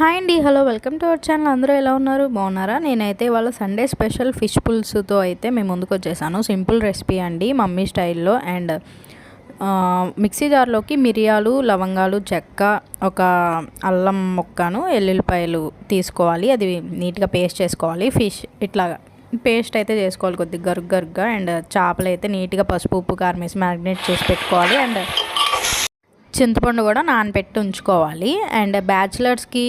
Hi అండి hello welcome to our channel. అందరూ ఎలా ఉన్నారు? బాగున్నారా? నేనైతే వాళ్ళ సండే స్పెషల్ ఫిష్ పుల్స్తో అయితే మేము ముందుకు వచ్చేసాను. సింపుల్ రెసిపీ అండి మమ్మీ స్టైల్లో. అండ్ మిక్సీ జార్లోకి మిరియాలు లవంగాలు చెక్క ఒక అల్లం ముక్కను ఎల్లుల్లిపాయలు తీసుకోవాలి. అది నీట్గా పేస్ట్ చేసుకోవాలి. ఫిష్ ఇట్లాగా పేస్ట్ అయితే చేసుకోవాలి కొద్దిగా గరుగ్ గరుగ్గా. అండ్ చేపలు అయితే నీట్గా పసుపు ఉప్పు కారం వేసి మ్యారినేట్ చేసి పెట్టుకోవాలి. అండ్ చింతపండు కూడా నానబెట్టి ఉంచుకోవాలి. అండ్ బ్యాచిలర్స్కి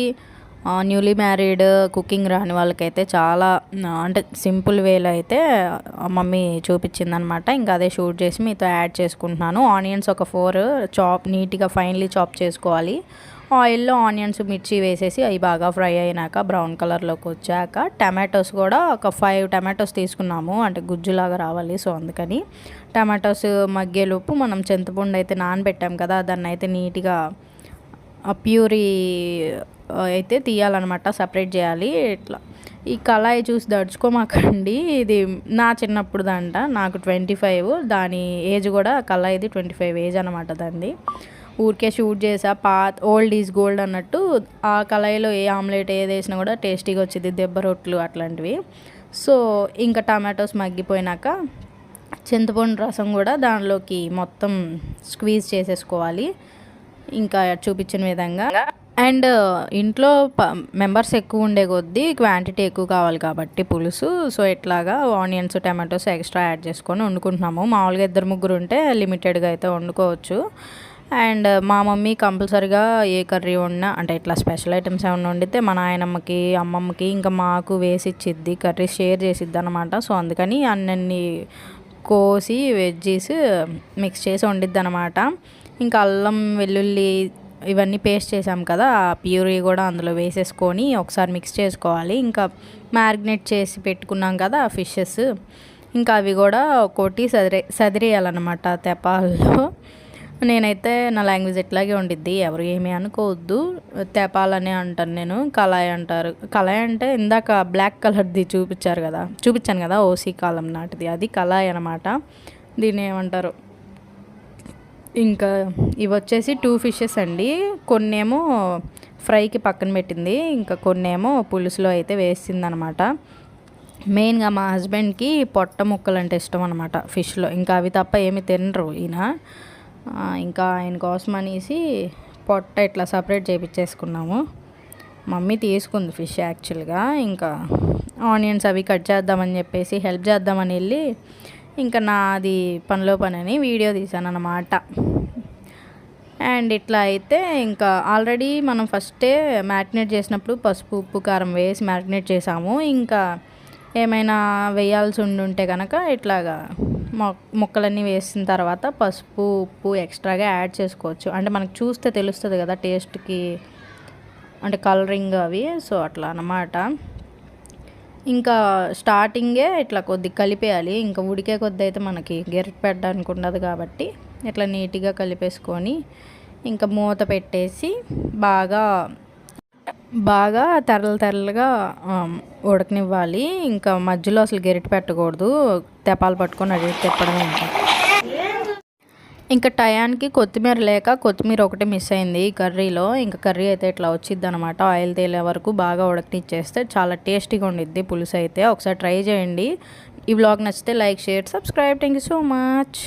న్యూలీ మ్యారీడ్ కుకింగ్ రాని వాళ్ళకైతే చాలా అంటే సింపుల్ వేలో అయితే మమ్మీ చూపించిందనమాట. ఇంకా అదే షూట్ చేసి మీతో యాడ్ చేసుకుంటున్నాను. ఆనియన్స్ ఒక ఫోర్ చాప్ నీట్గా ఫైన్లీ చాప్ చేసుకోవాలి. ఆయిల్లో ఆనియన్స్ మిర్చి వేసేసి అవి బాగా ఫ్రై అయినాక బ్రౌన్ కలర్లోకి వచ్చాక టమాటోస్ కూడా ఒక ఫైవ్ టమాటోస్ తీసుకున్నాము. అంటే గుజ్జులాగా రావాలి. సో అందుకని టమాటోస్ మగ్గేలోపు మనం చింతపండు అయితే నానబెట్టాం కదా దాన్ని అయితే నీట్గా ఆ ప్యూరీ అయితే తీయాలన్నమాట సపరేట్ చేయాలి. ఇట్లా. ఈ కళాయి చూసి దడుచుకోమాకండి. ఇది నా చిన్నప్పుడు దంట. నాకు ట్వంటీ ఫైవ్. దాని ఏజ్ కూడా కళాయిది ట్వంటీ ఫైవ్ ఏజ్ అనమాట దాన్ని ఊరికే షూట్ చేసా పాత్ ఓల్డ్ ఈజ్ గోల్డ్ అన్నట్టు. ఆ కళాయిలో ఏ ఆమ్లెట్ ఏది వేసినా కూడా టేస్టీగా వచ్చింది దెబ్బ రొట్లు అట్లాంటివి. సో ఇంకా టమాటోస్ మగ్గిపోయినాక చింతపండు రసం కూడా దానిలోకి మొత్తం స్క్వీజ్ చేసేసుకోవాలి. ఇంకా చూపించిన విధంగా. అండ్ ఇంట్లో ప మెంబర్స్ ఎక్కువ ఉండే కొద్దీ క్వాంటిటీ ఎక్కువ కావాలి కాబట్టి పులుసు. సో ఇట్లాగా ఆనియన్స్ టమాటోస్ ఎక్స్ట్రా యాడ్ చేసుకొని వండుకుంటున్నాము. మామూలుగా ఇద్దరు ముగ్గురు ఉంటే లిమిటెడ్గా అయితే వండుకోవచ్చు. అండ్ మా మమ్మీ కంపల్సరిగా ఏ కర్రీ వండినా అంటే ఇట్లా స్పెషల్ ఐటమ్స్ ఏమైనా వండితే మా నాయనమ్మకి అమ్మమ్మకి ఇంకా మాకు వేసి ఇచ్చిద్ది కర్రీ షేర్ చేసిద్ది అనమాట సో అందుకని అన్నీ కోసి వెజ్జీస్ మిక్స్ చేసి వండిద్ది అనమాట ఇంకా అల్లం వెల్లుల్లి ఇవన్నీ పేస్ట్ చేసాం కదా ఆ ప్యూరీ కూడా అందులో వేసేసుకొని ఒకసారి మిక్స్ చేసుకోవాలి. ఇంకా మ్యారినేట్ చేసి పెట్టుకున్నాం కదా ఆ ఫిషెస్. ఇంకా అవి కూడా ఒక్కోటి సదిరే సదిరేయాలన్నమాట తెపాల్లో నేనైతే నా లాంగ్వేజ్ ఎట్లాగే ఉండిద్ది ఎవరు ఏమీ అనుకోవద్దు. తెపాలని అంటాను నేను కళాయి అంటారు. కళాయి అంటే ఇందాక బ్లాక్ కలర్ది చూపించారు కదా చూపించాను కదా ఓసీ కాలం నాటిది అది కళాయి అనమాట దీన్ని ఏమంటారు? ఇంకా ఇవి వచ్చేసి టూ ఫిషెస్ అండి. కొన్నేమో ఫ్రైకి పక్కన పెట్టింది ఇంకా కొన్నేమో పులుసులో అయితే వేసింది అనమాట మెయిన్గా మా హస్బెండ్కి పొట్ట ముక్కలు అంటే ఇష్టం అనమాట ఫిష్లో. ఇంకా అవి తప్ప ఏమి తినరు ఈయన. ఇంకా ఆయన కోసం అనేసి పొట్ట ఇట్లా సపరేట్ చేపించేసుకున్నాము మమ్మీ తీసుకుంది ఫిష్ యాక్చువల్గా. ఇంకా ఆనియన్స్ అవి కట్ చేద్దామని చెప్పేసి హెల్ప్ చేద్దామని వెళ్ళి ఇంకా నాది పనిలో పని అని వీడియో తీసాను అన్నమాట అండ్ ఇట్లా అయితే ఇంకా ఆల్రెడీ మనం ఫస్టే మ్యారినేట్ చేసినప్పుడు పసుపు ఉప్పు కారం వేసి మ్యారినేట్ చేసాము. ఇంకా ఏమైనా వేయాల్సి ఉండి ఉంటే కనుక ఇట్లాగా ముక్కలన్నీ వేసిన తర్వాత పసుపు ఉప్పు ఎక్స్ట్రాగా యాడ్ చేసుకోవచ్చు. అంటే మనకు చూస్తే తెలుస్తుంది కదా టేస్ట్కి అంటే కలరింగ్ అవి సో అట్లా అన్నమాట. ఇంకా స్టార్టింగే ఇట్లా కొద్ది కలిపేయాలి. ఇంకా ఉడికే కొద్ది అయితే మనకి గెరిట్ పెట్టడానికి ఉండదు కాబట్టి ఇట్లా నీట్గా కలిపేసుకొని ఇంకా మూత పెట్టేసి బాగా బాగా తెరలు తెరలుగా ఉడకనివ్వాలి. ఇంకా మధ్యలో అసలు గెరిట పెట్టకూడదు. తెపాలు పట్టుకొని అడిగి తిప్పడమే ఇంకా. ఇంకా టయానికి కొత్తిమీర లేక కొత్తిమీర ఒకటి మిస్ అయింది ఈ కర్రీలో. ఇంకా కర్రీ అయితే ఇట్లా వచ్చింది అనమాట ఆయిల్ తేలే వరకు బాగా ఉడకనిచ్చేస్తే చాలా టేస్టీగా ఉండిద్ది పులుసు అయితే ఒకసారి ట్రై చేయండి. ఈ బ్లాగ్ నచ్చితే like share subscribe. Thank you so much.